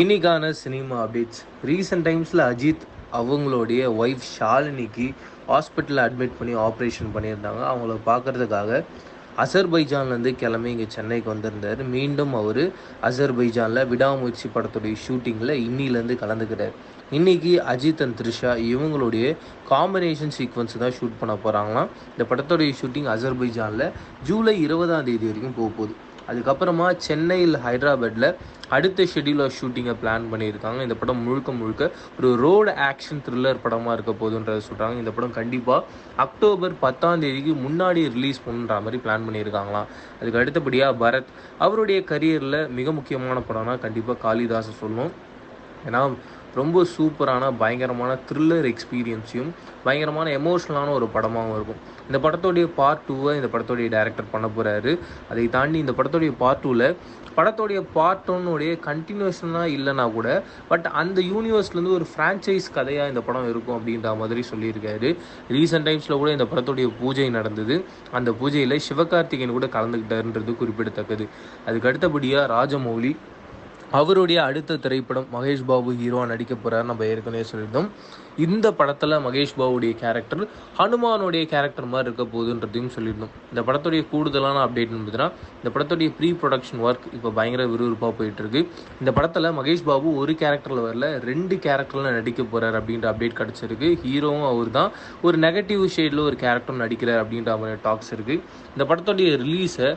இன்னைக்கான cinema updates recent டைம்ஸில் அஜித் அவங்களுடைய ஒய்ஃப் ஷாலினிக்கு ஹாஸ்பிட்டலில் அட்மிட் பண்ணி ஆப்ரேஷன் பண்ணியிருந்தாங்க. அவங்கள பார்க்கறதுக்காக அசர்பைஜான்லேருந்து கிளம்பி இங்கே சென்னைக்கு வந்திருந்தார். மீண்டும் அவர் அசர்பைஜானில் விடாமுயற்சி படத்துடைய ஷூட்டிங்கில் இன்னிலேருந்து கலந்துக்கிறார் இன்றைக்கி அஜித் அண்ட் த்ரிஷா இவங்களுடைய காம்பினேஷன் சீக்வன்ஸ் தான் ஷூட் பண்ண போகிறாங்களாம் இந்த படத்துடைய ஷூட்டிங் அசர்பைஜானில் ஜூலை இருபதாம் தேதி வரைக்கும் போக போகுது. அதுக்கப்புறமா சென்னையில் ஹைதராபாத்தில் அடுத்த ஷெடியூலாக ஷூட்டிங்கை பிளான் பண்ணியிருக்காங்க. இந்த படம் முழுக்க முழுக்க ஒரு ரோடு ஆக்ஷன் த்ரில்லர் படமாக இருக்க போதுன்றத சொல்கிறாங்க இந்த படம் கண்டிப்பாக அக்டோபர் பத்தாம் தேதிக்கு முன்னாடி ரிலீஸ் பண்ணுற மாதிரி பிளான் பண்ணியிருக்காங்களாம். அதுக்கு அடுத்தபடியாக பரத் அவருடைய கரியரில் மிக முக்கியமான படம்னா கண்டிப்பாக காளிதாசை சொல்லணும். ஏன்னா ரொம்ப சூப்பரான பயங்கரமான த்ரில்லர் எக்ஸ்பீரியன்ஸையும் பயங்கரமான எமோஷ்னலான ஒரு படமாகவும் இருக்கும். இந்த படத்தோடைய பார்ட் டூவை இந்த படத்தோடைய டைரக்டர் பண்ண போகிறாரு அதை தாண்டி இந்த படத்தோடைய பார்ட் டூவில் படத்தோடைய பார்ட் ஒன்னுடைய கண்டினியூஷனாக இல்லைனா கூட பட் அந்த யூனிவர்ஸ்லேருந்து ஒரு ஃப்ரான்ச்சைஸ் கதையாக இந்த படம் இருக்கும் அப்படின்ற மாதிரி சொல்லியிருக்காரு. ரீசெண்ட் டைம்ஸில் கூட இந்த படத்துடைய பூஜை நடந்தது. அந்த பூஜையில் சிவகார்த்திகேயன் கூட கலந்துக்கிட்டாருன்றது குறிப்பிடத்தக்கது. அதுக்கு அடுத்தபடியாக ராஜமௌலி அவருடைய அடுத்த திரைப்படம் மகேஷ் பாபு ஹீரோவாக நடிக்க போகிறார் நம்ம ஏற்கனவே சொல்லியிருந்தோம். இந்த படத்தில் மகேஷ் பாபுடைய கேரக்டர் ஹனுமானுடைய கேரக்டர் மாதிரி இருக்க போகுதுன்றதையும் சொல்லியிருந்தோம். இந்த படத்துடைய கூடுதலான அப்டேட் பார்த்தீங்கன்னா இந்த படத்துடைய ப்ரீ ப்ரொடக்ஷன் ஒர்க் இப்போ பயங்கர விறுவிறுப்பாக போயிட்டுருக்கு. இந்த படத்தில் மகேஷ் பாபு ஒரு கேரக்டரில் வரல ரெண்டு கேரக்டரில் நடிக்க போகிறார் அப்படின்ற அப்டேட் கிடச்சிருக்கு. ஹீரோவும் அவர் தான் ஒரு நெகட்டிவ் ஷேடில் ஒரு கேரக்டர் நடிக்கிறார் அப்படின்ற மாதிரி டாக்ஸ் இருக்குது இந்த படத்துடைய ரிலீஸை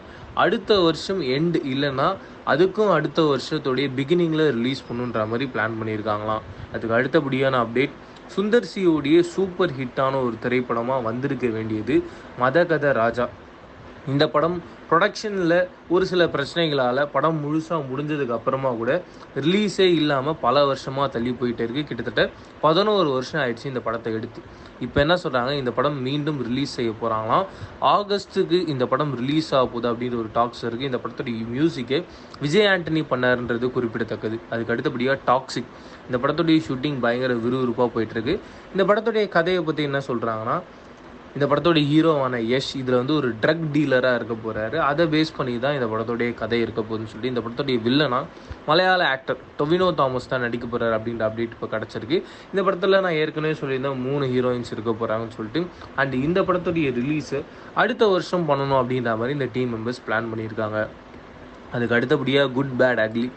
அடுத்த வருஷம் எண்டு இல்லைன்னா அதுக்கும் அடுத்த வருஷத்துடைய பிகினிங்கில் ரிலீஸ் பண்ணுன்ற மாதிரி பிளான் பண்ணியிருக்காங்களாம். அதுக்கு அடுத்தபடியான அப்டேட் சுந்தர் சியோடைய சூப்பர் ஹிட்டான ஒரு திரைப்படமாக வந்திருக்க வேண்டியது மதகத ராஜா. இந்த படம் ப்ரொடக்ஷனில் ஒரு சில பிரச்சனைகளால் படம் முழுசாக முடிஞ்சதுக்கு அப்புறமா கூட ரிலீஸே இல்லாமல் பல வருஷமாக தள்ளி போயிட்டே இருக்குது கிட்டத்தட்ட பதினோரு வருஷம் ஆயிடுச்சு இந்த படத்தை எடுத்து. இப்போ என்ன சொல்கிறாங்க இந்த படம் மீண்டும் ரிலீஸ் செய்ய போகிறாங்களாம் ஆகஸ்ட்டுக்கு இந்த படம் ரிலீஸ் ஆக போகுது அப்படின்ற ஒரு டாக்ஸ் இருக்குது இந்த படத்துடைய மியூசிக்கை விஜய் ஆண்டனி பண்ணார்ன்றது குறிப்பிடத்தக்கது. அதுக்கு அடுத்தபடியாக டாக்ஸிக் இந்த படத்துடைய ஷூட்டிங் பயங்கர விறுவிறுப்பாக போயிட்டுருக்கு இந்த படத்துடைய கதையை பற்றி என்ன சொல்கிறாங்கன்னா இந்த படத்தோட ஹீரோவான யஷ் இதில் வந்து ஒரு ட்ரக் டீலராக இருக்க போகிறாரு அதை பேஸ் பண்ணி தான் இந்த படத்தோடைய கதை இருக்க போகுதுன்னு சொல்லி இந்த படத்தோடைய வில்லனா மலையாள ஆக்டர் டொவினோ தாமஸ் தான் நடிக்க போகிறார் அப்படின்ற அப்டேட் இப்போ கிடச்சிருக்கு. இந்த படத்தில் நான் ஏற்கனவே சொல்லியிருந்தேன் மூணு ஹீரோயின்ஸ் இருக்க போகிறாங்கன்னு சொல்லிட்டு. அண்ட் இந்த படத்துடைய ரிலீஸு அடுத்த வருஷம் பண்ணணும் அப்படின்ற மாதிரி இந்த டீம் மெம்பர்ஸ் பிளான் பண்ணியிருக்காங்க. அதுக்கு அடுத்தபடியாக குட் பேட் அக்லி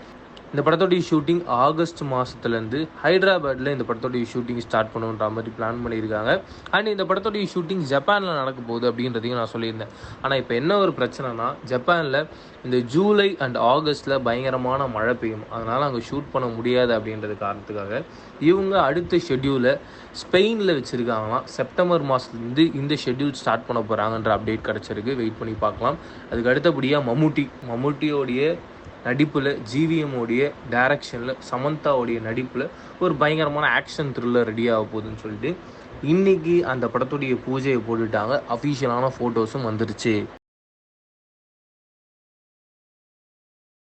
இந்த படத்தோடைய ஷூட்டிங் ஆகஸ்ட் மாதத்துலேருந்து ஹைதராபாத்தில் இந்த படத்தோடைய ஷூட்டிங் ஸ்டார்ட் பண்ணுன்ற மாதிரி பிளான் பண்ணியிருக்காங்க. அண்ட் இந்த படத்தோடைய ஷூட்டிங் ஜப்பானில் நடக்க போகுது அப்படின்றதையும் நான் சொல்லியிருந்தேன். ஆனால் இப்போ என்ன ஒரு பிரச்சனைனா ஜப்பானில் இந்த ஜூலை அண்ட் ஆகஸ்ட்டில் பயங்கரமான மழை பெய்யும். அதனால் அங்கே ஷூட் பண்ண முடியாது அப்படின்றது காரணத்துக்காக இவங்க அடுத்த ஷெட்யூலை ஸ்பெயினில் வச்சுருக்காங்களாம். செப்டம்பர் மாதத்துலேருந்து இந்த ஷெட்யூல் ஸ்டார்ட் பண்ண போகிறாங்கன்ற அப்டேட் கிடச்சிருக்கு. வெயிட் பண்ணி பார்க்கலாம். அதுக்கு அடுத்தபடியாக மம்முட்டி. மம்முட்டியோடைய நடிப்பில் ஜிவிஎம்மோடைய டைரக்ஷனில் சமந்தாவுடைய நடிப்பில் ஒரு பயங்கரமான ஆக்ஷன் த்ரில்லர் ரெடி ஆக போகுதுன்னு சொல்லிட்டு இன்னைக்கு அந்த படத்துடைய பூஜையை போட்டுட்டாங்க. அஃபீஷியலான ஃபோட்டோஸும் வந்துருச்சு.